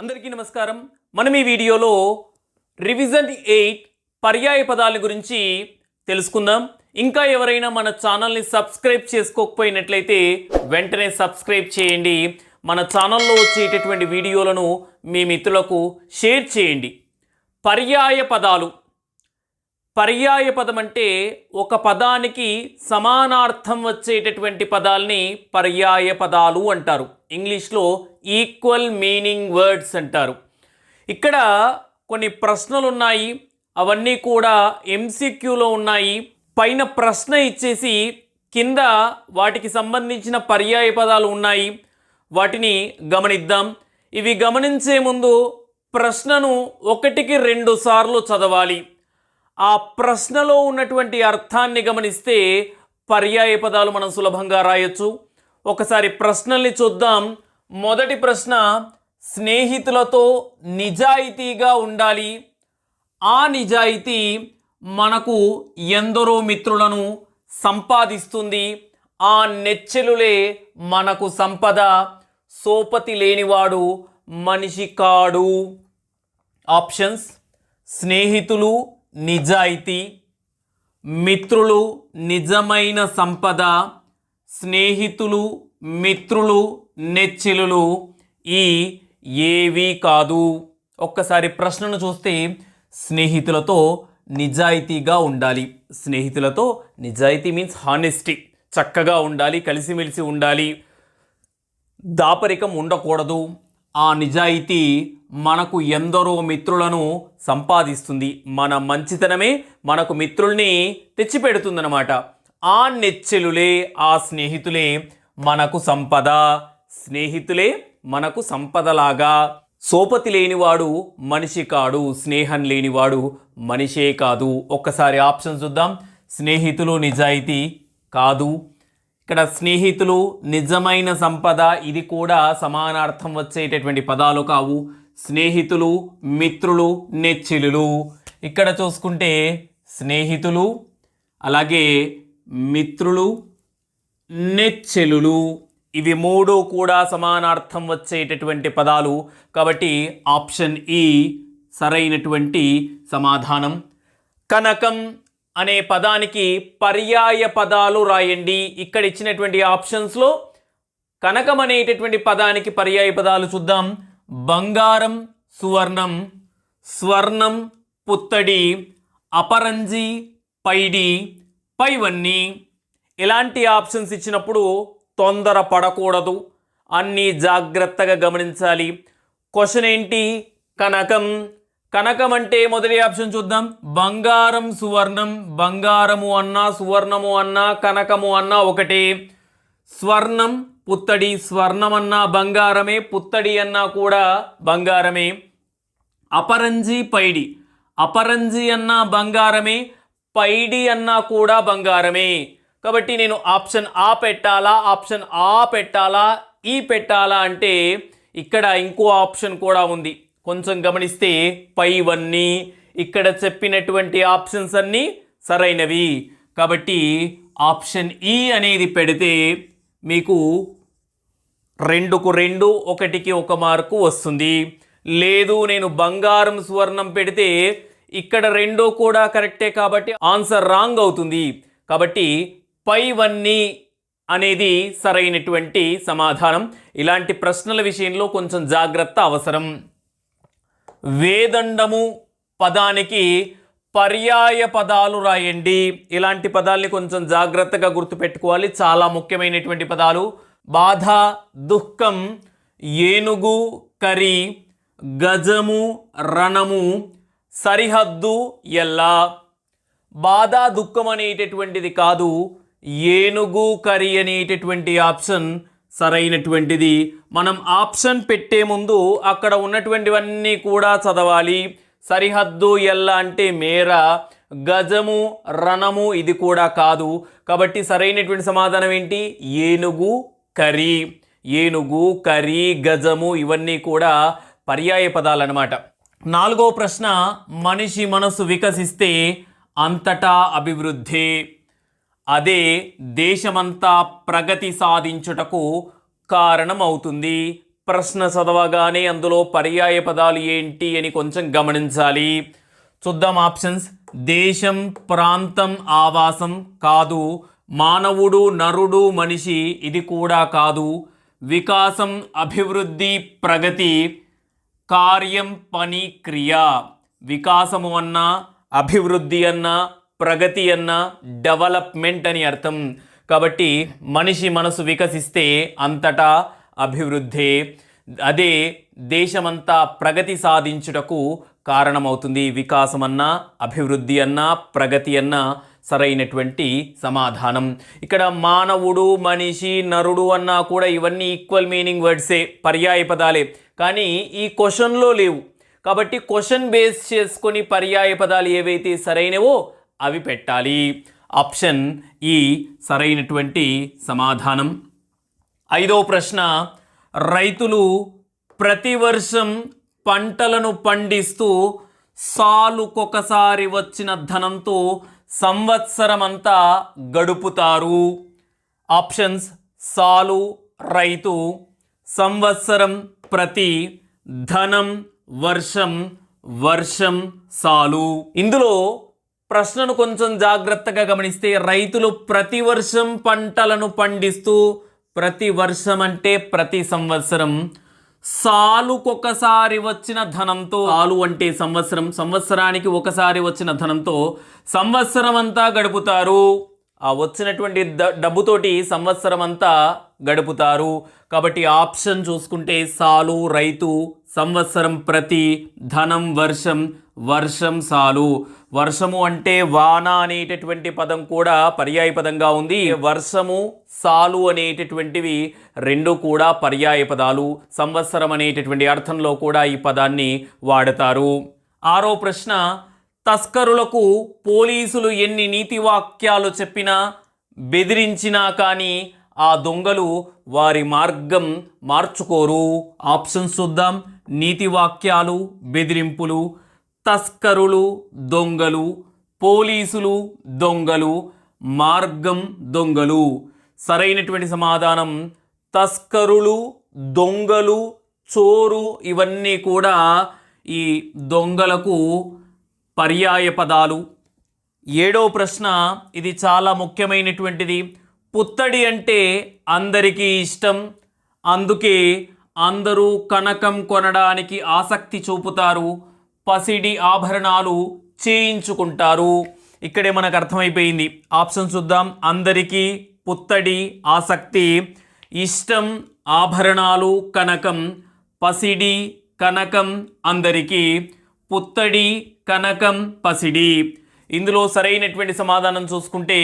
అందరికీ నమస్కారం. మనం ఈ వీడియోలో రివిజన్ ఎయిట్ పర్యాయ పదాల గురించి తెలుసుకుందాం. ఇంకా ఎవరైనా మన ఛానల్ని సబ్స్క్రైబ్ చేసుకోకపోయినట్లయితే వెంటనే సబ్స్క్రైబ్ చేయండి. మన ఛానల్లో వచ్చేటటువంటి వీడియోలను మీ మిత్రులకు షేర్ చేయండి. పర్యాయ పదాలు. పర్యాయ పదం అంటే ఒక పదానికి సమానార్థం వచ్చేటటువంటి పదాల్ని పర్యాయ పదాలు అంటారు. ఇంగ్లీష్లో ఈక్వల్ మీనింగ్ వర్డ్స్ అంటారు. ఇక్కడ కొన్ని ప్రశ్నలు ఉన్నాయి అవన్నీ కూడా ఎంసీక్యూలో ఉన్నాయి. పైన ప్రశ్న ఇచ్చేసి కింద వాటికి సంబంధించిన పర్యాయ పదాలు ఉన్నాయి. వాటిని గమనిద్దాం. ఇవి గమనించే ముందు ప్రశ్నను ఒకటికి రెండు సార్లు చదవాలి. ఆ ప్రశ్నలో ఉన్నటువంటి అర్థాన్ని గమనిస్తే పర్యాయ పదాలు మనం సులభంగా రాయొచ్చు. ఒకసారి ప్రశ్నల్ని చూద్దాం. మొదటి ప్రశ్న స్నేహితులతో నిజాయితీగా ఉండాలి. ఆ నిజాయితీ మనకు ఎందరో మిత్రులను సంపాదిస్తుంది. ఆ నెచ్చెలులే మనకు సంపద సోపతి లేనివాడు మనిషి కాడు. ఆప్షన్స్ స్నేహితులు నిజాయితీ మిత్రులు నిజమైన సంపద స్నేహితులు మిత్రులు నెచ్చిలులు ఈ ఏవి కాదు. ఒక్కసారి ప్రశ్నను చూస్తే స్నేహితులతో నిజాయితీగా ఉండాలి. స్నేహితులతో నిజాయితీ మీన్స్ హానెస్టీ చక్కగా ఉండాలి కలిసిమెలిసి ఉండాలి. దాపరికం ఉండకూడదు. ఆ నిజాయితీ మనకు ఎందరో మిత్రులను సంపాదిస్తుంది. మన మంచితనమే మనకు మిత్రుల్ని తెచ్చిపెడుతుందన్నమాట. ఆ నెచ్చెలులే ఆ స్నేహితులే మనకు సంపద. స్నేహితులే మనకు సంపదలాగా. సోపతి లేనివాడు మనిషి కాడు స్నేహం లేనివాడు మనిషే కాదు. ఒక్కసారి ఆప్షన్ చూద్దాం. స్నేహితులు నిజాయితీ కాదు. ఇక్కడ స్నేహితులు నిజమైన సంపద ఇది కూడా సమానార్థం వచ్చేటటువంటి పదాలు కావు. స్నేహితులు మిత్రులు నెచ్చిలులు. ఇక్కడ చూసుకుంటే స్నేహితులు అలాగే మిత్రులు నెచ్చెలులు. ఇవి మూడు కూడా సమానార్థం వచ్చేటటువంటి పదాలు. కాబట్టి ఆప్షన్ ఈ సరైనటువంటి సమాధానం. కనకం అనే పదానికి పర్యాయ పదాలు రాయండి. ఇక్కడ ఇచ్చినటువంటి ఆప్షన్స్లో కనకం అనేటటువంటి పదానికి పర్యాయ పదాలు చూద్దాం. బంగారం సువర్ణం స్వర్ణం పుత్తడి అపరంజి పైడి పైవన్నీ ఇలాంటి ఆప్షన్స్ ఇచ్చినప్పుడు తొందర పడకూడదు. అన్నీ జాగ్రత్తగా గమనించాలి. క్వశ్చన్ ఏంటి? కనకం. కనకం అంటే మొదటి ఆప్షన్ చూద్దాం. బంగారం సువర్ణం. బంగారము అన్నా సువర్ణము అన్నా కనకము అన్నా ఒకటే. స్వర్ణం పుత్తడి స్వర్ణం అన్నా బంగారమే. పుత్తడి అన్నా కూడా బంగారమే. అపరంజి పైడి. అపరంజి అన్నా బంగారమే. పైడి అన్నా కూడా బంగారమే. కాబట్టి నేను ఆప్షన్ ఆ పెట్టాలా ఆప్షన్ ఆ పెట్టాలా ఈ పెట్టాలా అంటే ఇక్కడ ఇంకో ఆప్షన్ కూడా ఉంది. కొంచెం గమనిస్తే పైవన్నీ ఇక్కడ చెప్పినటువంటి ఆప్షన్స్ అన్నీ సరైనవి. కాబట్టి ఆప్షన్ ఈ అనేది పెడితే మీకు రెండుకు రెండు ఒకటికి ఒక మార్కు వస్తుంది. లేదు నేను బంగారం స్వర్ణం పెడితే ఇక్కడ రెండో కూడా కరెక్టే కాబట్టి ఆన్సర్ రాంగ్ అవుతుంది. కాబట్టి పైవన్నీ అనేది సరైనటువంటి సమాధానం. ఇలాంటి ప్రశ్నల విషయంలో కొంచెం జాగ్రత్త అవసరం. వేదండము పదానికి పర్యాయ పదాలు రాయండి. ఇలాంటి పదాల్ని కొంచెం జాగ్రత్తగా గుర్తుపెట్టుకోవాలి. చాలా ముఖ్యమైనటువంటి పదాలు. బాధ దుఃఖం ఏనుగు కరి గజము రణము సరిహద్దు ఎల్లా బాధ దుఃఖం అనేటటువంటిది కాదు ఏనుగు కరి అనేటటువంటి ఆప్షన్ సరైనటువంటిది. మనం ఆప్షన్ పెట్టే ముందు అక్కడ ఉన్నటువంటివన్నీ కూడా చదవాలి. సరిహద్దు ఎల్ల అంటే మేర గజము రణము ఇది కూడా కాదు. కాబట్టి సరైనటువంటి సమాధానం ఏంటి? ఏనుగు కరి ఏనుగు కరి గజము ఇవన్నీ కూడా పర్యాయ పదాలన్నమాట. నాలుగో ప్రశ్న మనిషి మనసు వికసిస్తే అంతటా అభివృద్ధి. అదే దేశమంతా ప్రగతి సాధించుటకు కారణమవుతుంది. ప్రశ్న చదవగానే అందులో పర్యాయ పదాలు ఏంటి అని కొంచెం గమనించాలి. చూద్దాం ఆప్షన్స్. దేశం ప్రాంతం ఆవాసం కాదు. మానవుడు నరుడు మనిషి ఇది కూడా కాదు. వికాసం అభివృద్ధి ప్రగతి కార్యం పని క్రియ. వికాసము అన్న అభివృద్ధి అన్న ప్రగతి అన్న డెవలప్మెంట్ అని అర్థం. కాబట్టి మనిషి మనసు వికసిస్తే అంతటా అభివృద్ధి. అదే దేశమంతా ప్రగతి సాధించుటకు కారణమవుతుంది. వికాసం అన్నా అభివృద్ధి అన్న ప్రగతి అన్నా. సరైనటువంటి సమాధానం. ఇక్కడ మానవుడు మనిషి నరుడు అన్నా కూడా ఇవన్నీ ఈక్వల్ మీనింగ్ వర్డ్సే పర్యాయ పదాలే. కానీ ఈ క్వశ్చన్లో లేవు. కాబట్టి క్వశ్చన్ బేస్ చేసుకొని పర్యాయ పదాలు ఏవైతే సరైనవో అవి పెట్టాలి. ఆప్షన్ ఈ సరైనటువంటి సమాధానం. ఐదో ప్రశ్న రైతులు ప్రతి వర్షం పంటలను పండిస్తూ సాలుకొకసారి వచ్చిన ధనంతో సంవత్సరమంతా గడుపుతారు. ఆప్షన్స్ సాలు రైతు సంవత్సరం ప్రతి ధనం వర్షం వర్షం సాలు. ఇందులో ప్రశ్నను కొంచెం జాగ్రత్తగా గమనిస్తే రైతులు ప్రతి వర్షం పంటలను పండిస్తూ ప్రతి వర్షం అంటే ప్రతి సంవత్సరం సాలుకొకసారి వచ్చిన ధనంతో ఆలు అంటే సంవత్సరం సంవత్సరానికి ఒకసారి వచ్చిన ధనంతో సంవత్సరం అంతా గడుపుతారు. ఆ వచ్చినటువంటి డబ్బుతోటి సంవత్సరం అంతా గడుపుతారు. కాబట్టి ఆప్షన్ చూసుకుంటే సాలు రైతు సంవత్సరం ప్రతి ధనం వర్షం వర్షం సాలు. వర్షము అంటే వాన అనేటటువంటి పదం కూడా పర్యాయ పదంగా ఉంది. వర్షము సాలు అనేటటువంటివి రెండు కూడా పర్యాయ పదాలు. సంవత్సరం అనేటటువంటి అర్థంలో కూడా ఈ పదాన్ని వాడతారు. ఆరో ప్రశ్న తస్కరులకు పోలీసులు ఎన్ని నీతి వాక్యాలు చెప్పినా బెదిరించినా కానీ ఆ దొంగలు వారి మార్గం మార్చుకోరు. ఆప్షన్స్ చూద్దాం. నీతి వాక్యాలు బెదిరింపులు. తస్కరులు దొంగలు పోలీసులు దొంగలు మార్గం దొంగలు. సరైనటువంటి సమాధానం తస్కరులు దొంగలు చోరు ఇవన్నీ కూడా ఈ దొంగలకు పర్యాయ పదాలు. ఏడో ప్రశ్న ఇది చాలా ముఖ్యమైనటువంటిది. పుత్తడి అంటే అందరికీ ఇష్టం. అందుకే అందరూ కనకం కొనడానికి ఆసక్తి చూపుతారు. పసిడి ఆభరణాలు చేయించుకుంటారు. ఇక్కడే మనకు అర్థమైపోయింది. ఆప్షన్ చూద్దాం. అందరికీ పుత్తడి ఆసక్తి ఇష్టం ఆభరణాలు కనకం పసిడి కనకం అందరికీ పుత్తడి కనకం పసిడి. ఇందులో సరైనటువంటి సమాధానం చూసుకుంటే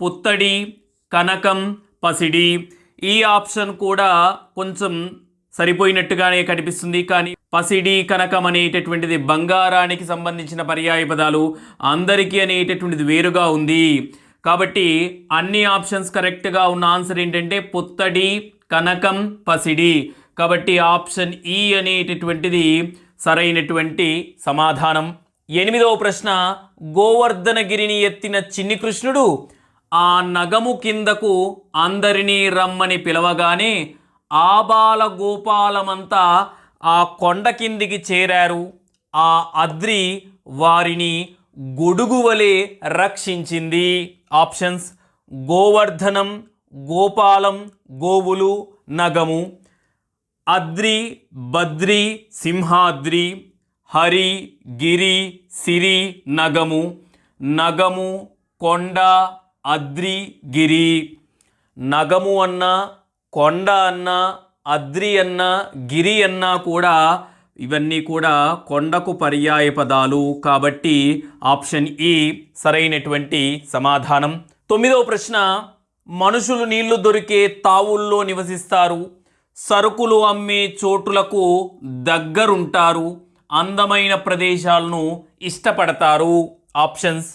పుత్తడి కనకం పసిడి ఈ ఆప్షన్ కూడా కొంచెం సరిపోయినట్టుగానే కనిపిస్తుంది. కానీ పసిడి కనకం అనేటటువంటిది బంగారానికి సంబంధించిన పర్యాయ పదాలు అందరికీ అనేటటువంటిది వేరుగా ఉంది. కాబట్టి అన్ని ఆప్షన్స్ కరెక్ట్గా ఉన్న ఆన్సర్ ఏంటంటే పుత్తడి కనకం పసిడి. కాబట్టి ఆప్షన్ ఈ అనేటటువంటిది సరైనటువంటి సమాధానం. ఎనిమిదవ ప్రశ్న గోవర్ధనగిరిని ఎత్తిన చిన్ని కృష్ణుడు ఆ నగము కిందకు అందరినీ రమ్మని పిలవగానే ఆబాల గోపాలమంతా ఆ కొండ కిందికి చేరారు. ఆ అద్రి వారిని గొడుగు వలె రక్షించింది. ఆప్షన్స్ గోవర్ధనం గోపాలం గోవులు నగము. అద్రి బద్రి సింహాద్రి హరి గిరి సిరి నగము. నగము కొండ అద్రి గిరి. నగము అన్న కొండ అన్న అద్రి అన్న గిరి అన్న కూడా ఇవన్నీ కూడా కొండకు పర్యాయ పదాలు. కాబట్టి ఆప్షన్ ఈ సరైనటువంటి సమాధానం. తొమ్మిదవ ప్రశ్న మనుషులు నీళ్ళు దొరికే తావుల్లో నివసిస్తారు. సరుకులు అమ్మే చోటులకు దగ్గరుంటారు. అందమైన ప్రదేశాలను ఇష్టపడతారు. ఆప్షన్స్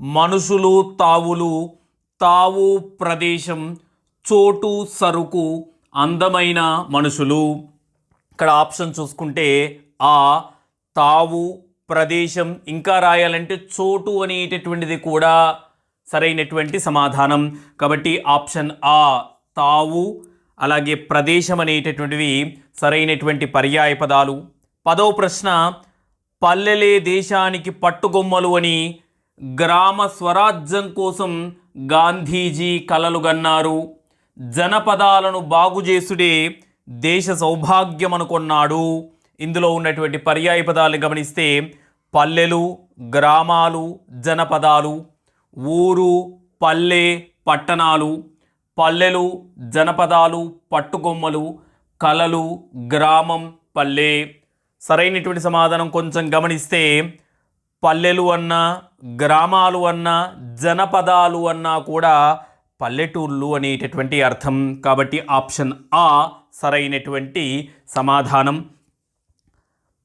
మనుషులు తావులు తావు ప్రదేశం చోటు సరుకు అందమైన మనుషులు. ఇక్కడ ఆప్షన్ చూసుకుంటే ఆ తావు ప్రదేశం ఇంకా రాయాలంటే చోటు అనేటటువంటిది కూడా సరైనటువంటి సమాధానం. కాబట్టి ఆప్షన్ ఆ తావు అలాగే ప్రదేశం అనేటటువంటివి సరైనటువంటి పర్యాయ పదాలు. పదో ప్రశ్న పల్లెలే దేశానికి పట్టుగొమ్మలు అని గ్రామ స్వరాజ్యం కోసం గాంధీజీ కలలుగన్నారు జనపదాలను బాగుచేసుడే దేశ సౌభాగ్యం అనుకున్నాడు ఇందులో ఉన్నటువంటి పర్యాయ పదాలను గమనిస్తే పల్లెలు గ్రామాలు జనపదాలు ఊరు పల్లె పట్టణాలు పల్లెలు జనపదాలు పట్టుకొమ్మలు కలలు గ్రామం పల్లె. సరైనటువంటి సమాధానం కొంచెం గమనిస్తే పల్లెలు అన్నా గ్రామాలు అన్నా జనపదాలు అన్నా కూడా పల్లెటూళ్ళు అనేటటువంటి అర్థం. కాబట్టి ఆప్షన్ ఆ సరైనటువంటి సమాధానం.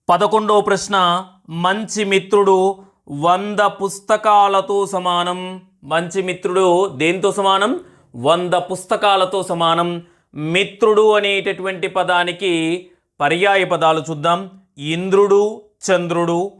పదకొండవ ప్రశ్న మంచి మిత్రుడు వంద పుస్తకాలతో సమానం. మంచి మిత్రుడు దేంతో సమానం? వంద పుస్తకాలతో సమానం. మిత్రుడు అనేటటువంటి పదానికి పర్యాయ పదాలు చూద్దాం. ఇంద్రుడు చంద్రుడు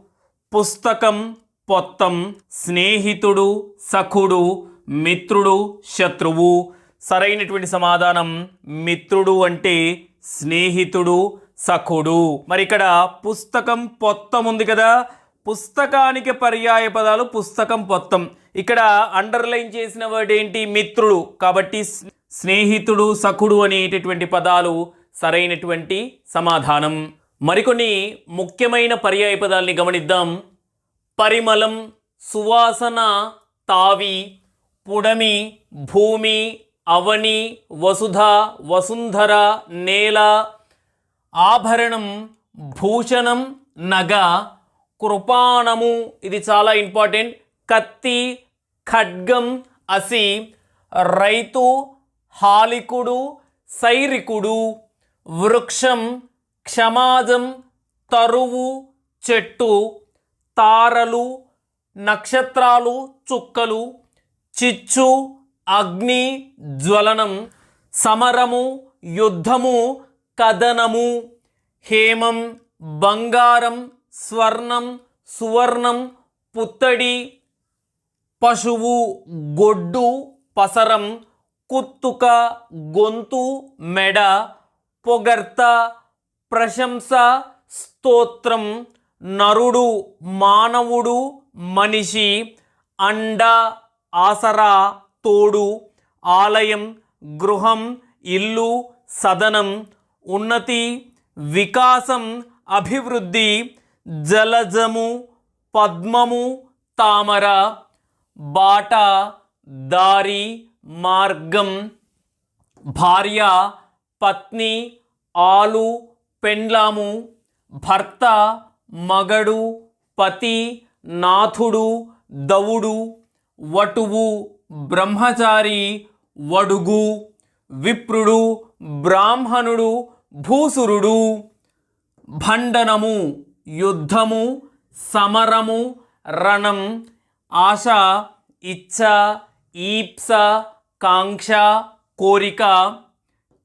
పుస్తకం పొత్తం స్నేహితుడు సఖుడు మిత్రుడు శత్రువు. సరైనటువంటి సమాధానం మిత్రుడు అంటే స్నేహితుడు సఖుడు. మరి ఇక్కడ పుస్తకం పొత్తం ఉంది కదా? పుస్తకానికి పర్యాయ పదాలు పుస్తకం పొత్తం. ఇక్కడ అండర్లైన్ చేసిన వర్డ్ ఏంటి? మిత్రుడు. కాబట్టి స్నేహితుడు సఖుడు అనేటటువంటి పదాలు సరైనటువంటి సమాధానం. మరికొన్ని ముఖ్యమైన పర్యాయ పదాలని గమనిద్దాం. పరిమళం సువాసన తావి పుడమి భూమి అవని వసుధ వసుంధర నేల ఆభరణం భూషణం నగ కృపాణము ఇది చాలా ఇంపార్టెంట్. కత్తి ఖడ్గం అసి రైతు హాలికుడు సైరికుడు వృక్షం క్షమాజం తరువు చెట్టు తారలు నక్షత్రాలు చుక్కలు చిచ్చు అగ్ని జ్వలనం సమరము యుద్ధము కదనము హేమం బంగారం స్వర్ణం సువర్ణం పుత్తడి పశువు గొడ్డు పసరం కుత్తుక గొంతు మెడ పొగర్త ప్రశంస స్తోత్రం నరుడు మానవుడు మనిషి అండ ఆసరా తోడు ఆలయం గృహం ఇల్లు సదనం ఉన్నతి వికాసం అభివృద్ధి జలజము పద్మము తామర బాట దారి మార్గం భార్య పత్ని ఆలు పెండ్లాము భర్త మగడు పతి నాథుడు దవుడు వటువు బ్రహ్మచారి వడుగు విప్రుడు బ్రాహ్మణుడు భూసురుడు. భండనము యుద్ధము సమరము రణం ఆశ ఇచ్ఛ ఈప్స కాంక్ష కోరిక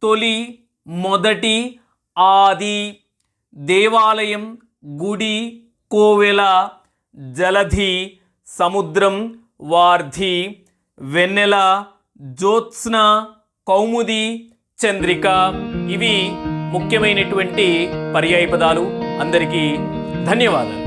తొలి మొదటి ఆది దేవాలయం గుడి కోవెల జలధి సముద్రం వార్ధి వెన్నెల జ్యోత్స్న కౌముది చంద్రిక. ఇవి ముఖ్యమైనటువంటి పర్యాయ పదాలు. అందరికీ ధన్యవాదాలు.